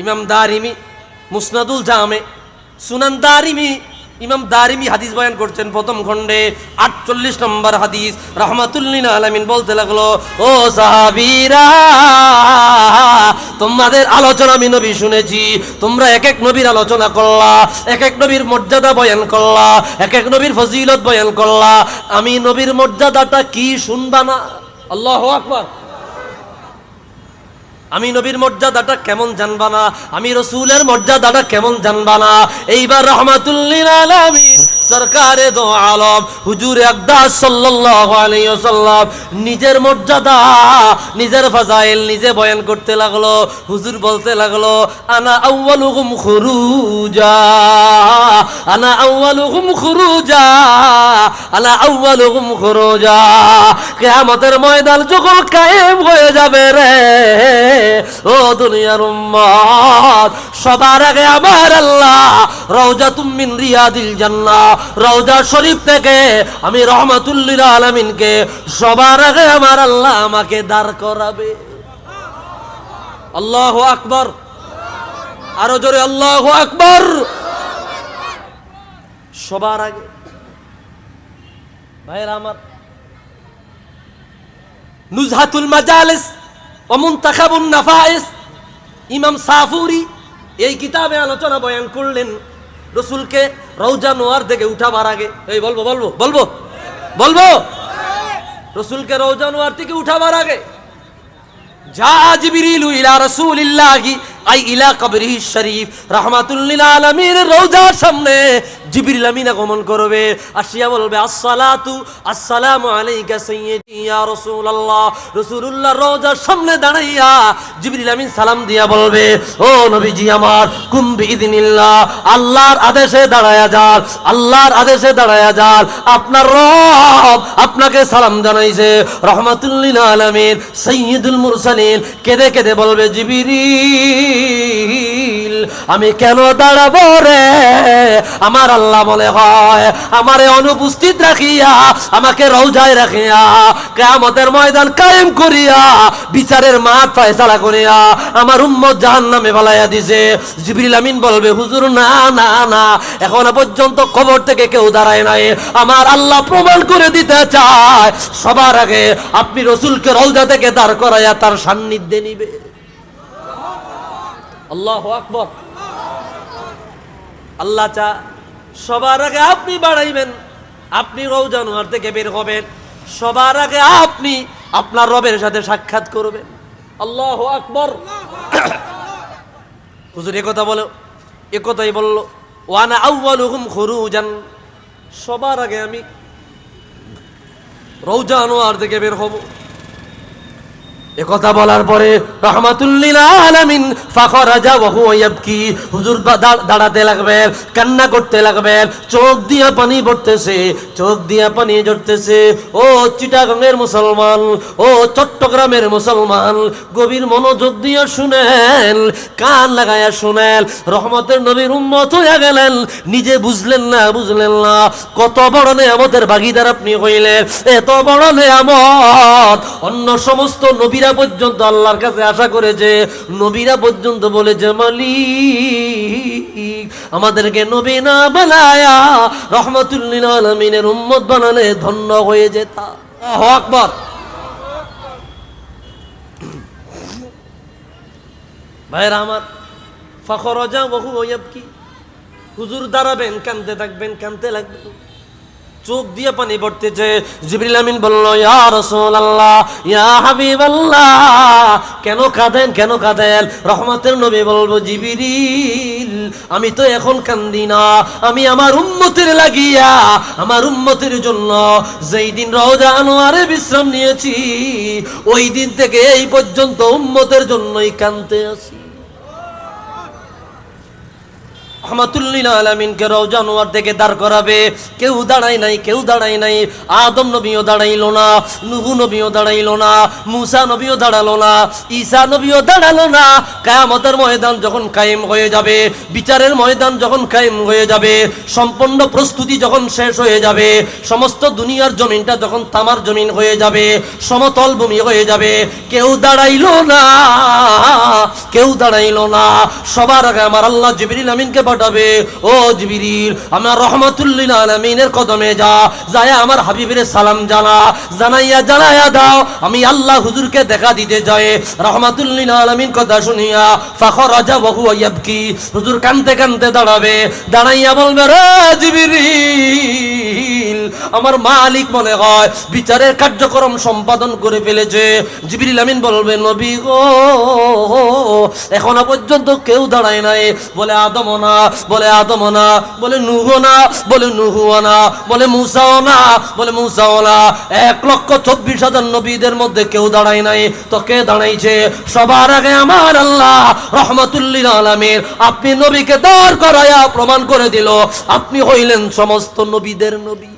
ইমাম দারিমি, মুসনাদুল জামে। সুনান দারিমি, ইমাম দারিমি হাদিস বয়ান করছেন প্রথম খণ্ডে, আটচল্লিশ নম্বর হাদিস। রহমাতুল্লিন আলামিন বলতে লাগল, ও সাহাবীরা, তোমাদের আলোচনা আমি নবী শুনেছি। তোমরা এক এক নবীর আলোচনা করলা এক এক নবীর মর্যাদা বয়ান করলা এক এক নবীর ফজিলত বয়ান করলা। আমি নবীর মর্যাদাটা কি শুনবা না? আল্লাহ আকবার। আমি নবীর মর্যাদাটা কেমন জানবা না? আমি রসুলের মর্যাদাটা কেমন জানবা না? এইবার রহমাতুল্লিন আলামিন সরকারে দো আলম। হুজুর আকদাস সাল্লাল্লাহু আলাইহি ওয়াসাল্লাম নিজের মর্যাদা, নিজের ফাজাইল নিজে বয়ান করতে লাগল। হুজুর বলতে লাগল, আনা আউয়ালুহুম খুরুজা, আনা আউয়ালুহুম খুরুজা, আনা আউয়ালুহুম খুরুজা। কিয়ামতের ময়দান যখন কায়েম হয়ে যাবে রে, ও দুনিয়ার উম্মত সবার আগে আমার আল্লাহ, রওজা মিন রিয়াদিল জান্নাহ, রওজা শরীফ থেকে আমি রহমাতুল্লিল আলামিনকে সবার আগে আমার আল্লাহ আমাকে দাঁড় করাবে। আল্লাহু আকবার। আরও জোরে আল্লাহু আকবার। সবার আগে। ভাইরা আমার। নুজহাতুল মাজালিস অমুন্তাখাবুন নাফাইস, ইমাম সাফুরি এই কিতাবে আলোচনা বয়ান করলেন, রসুলকে রৌজা নোয়ার থেকে উঠাবার আগে। এই, বলব বলব বলব বলব। রসুলকে রৌজা নোয়ার থেকে উঠাবার আগে। যা জিবিরিলু ইলা রাসূলিল্লাহি, আই ইলা কবরিহি শরীফ রাহমাতুল্লিল আলামিন রওজার সামনে জিবরিল আমিন আগমন করবে, আসিয়া বলবে, আসসালাতু, আসসালামু আলাইকা সাইয়্যিদি, ইয়া রাসূলুল্লাহ। রাসূলুল্লাহ রওজার সামনে দাঁড়াইয়া জিবরিল আমিন সালাম দিয়া বলবে, ও নবীজি আমার, কুম বিইذنিল্লাহ আল্লাহর আদেশে দাঁড়ায়া যান, আল্লাহর আদেশে দাঁড়ায়া যান। আপনার রব আপনাকে সালাম জানাইছে। রহমাতুল্লিল আলামিন, সাইয়্যিদুল মুরসালিন। কেঁদে কেঁদে বলবে, জিবরিল আমি কেন দাঁড়াবো রে? আমার আল্লাহ বলে হয়, আমারে অনুপস্থিত রাখিয়া, আমাকে রৌজায় রাখিয়া, কেয়ামতের ময়দান কায়েম করিয়া, বিচারের মাঠ ফয়সালা করিয়া, আমার উম্মত জাহান নামে ফেলাইয়া দিছে। জিবরিল আমিন বলবে, হুজুর, না না না, এখনও পর্যন্ত কবর থেকে কেউ দাঁড়ায় নাই। আমার আল্লাহ প্রমাণ করে দিতে চায়। সবার আগে আপনি রসুলকে রৌজা থেকে দাঁড় করাইয়া তার সান্নিধ্যে নিবে। আল্লাহ আকবর। আল্লাহ চা, সবার আগে আপনি বাড়াইবেন, আপনি রৌজানোয়ার থেকে বের হবেন, সবার আগে আপনি আপনার রবের সাথে সাক্ষাৎ করবেন। আল্লাহ আকবর। হুজুর একথা বলো একথাই বলল, ওয়ানা আউ্বালুহুম খুরুজান। সবার আগে আমি রৌজানোয়ার থেকে বের হব। বলার পরে হুয়া হুজুর দাঁড়াতে লাগবেন কান্না করতে লাগবেন চোখ দিয়া পানি পড়তেছে, চোখ দিয়া পানি ঝরতেছে। ও মুসলমান, ও চট্টগ্রামের মুসলমান, গভীর মনোযোগ দিয়া শুনেন, কান লাগায়া শুনেন, রহমতের নবীর উন্মত হইয়া গেলেন, নিজে বুঝলেন না বুঝলেন না, কত বড় নেয়ামতের ভাগিদার আপনি হইলেন, এত বড় নেয়ামত, অন্য সমস্ত নবীরা পর্যন্ত আল্লাহর কাছে আশা করেছে নবীরা পর্যন্ত বলেছে, মালিক, আমাদেরকে নবী না বানায়া রহমতুল্লিল আলমিনের উম্মত বানালে ধন্য হয়ে যেতা। আকবার। ভাইরা আমার, ফখরজা বহু কি হুজুর দাঁড়াবেন কানতে থাকবেন কানতে লাগবেন চোখ দিয়ে পানি পড়তেছে। জিবরিল আমিন বলল, ইয়া রাসূলুল্লাহ, ইয়া হাবিবাল্লাহ, কেন কাঁদেন কেন কাঁদেন? রহমতের নবী বলব জিবরিল, আমি তো এখন কান্দি না। আমি আমার উম্মতের লাগিয়া, আমার উম্মতের জন্য যেই দিন রওজা আনোয়ারে বিশ্রাম নিয়েছি, ওই দিন থেকে এই পর্যন্ত উম্মতের জন্যই কানতে আছি। রহমাতুল্লিল আলমিনকে রওজানোয়ার থেকে দাঁড় করাবে। কেউ দাঁড়ায় নাই, কেউ দাঁড়ায় নাই। আদম নবীও দাঁড়াইলো না, নুহু নবীও দাঁড়াইলো না, মুসা নবীও দাঁড়াল না, ঈসা নবীও দাঁড়াল না। কায়ামতের ময়দান যখন কায়েম হয়ে যাবে, বিচারের ময়দান যখন কায়েম হয়ে যাবে সম্পূর্ণ প্রস্তুতি যখন শেষ হয়ে যাবে, সমস্ত দুনিয়ার জমিনটা যখন তামার জমিন হয়ে যাবে, সমতল ভূমি হয়ে যাবে, কেউ দাঁড়াইলো না। কেউ দাঁড়াইলো না। সবার আগে আমার আল্লাহ জিবরিল আমিনকে পাঠাবে। ও জিবরিল, আমার রহমতুল্লিল আলমিনের কদমে যা, যায় আমার হাবিবের সালাম জানা, জানাইয়া জানাইয়া দাও। আমি আল্লাহ হুজুরকে দেখা দিতে যাই। রহমাতুল্লিল আলমিন কথা শুনিয়া ফাখর রাজা বহু ইয়াবকি। হুজুর কানতে কানতে দাঁড়াবে। দাঁড়াইয়া বলবে, রে জিবরিল! আমার মালিক মনে হয়, বিচারের কার্যক্রম সম্পাদন করে ফেলেছে। জিবরিল আমিন বলবে, নবী গো, এখনও পর্যন্ত কেউ দাঁড়ায় নাই। বলে আদম না। বলে আদম না। বলে নুহ না। বলে নুহ না। বলে, মুসাও না। বলে, মুসাও না। এক লক্ষ চব্বিশ হাজার নবীদের মধ্যে কেউ দাঁড়ায় নাই। তো কে দাঁড়াইছে? সবার আগে আমার আল্লাহ রহমতুল্লিল আলমীর আপনি নবীকে দাঁড় করায়া প্রমাণ করে দিল, আপনি হইলেন সমস্ত নবীদের নবী।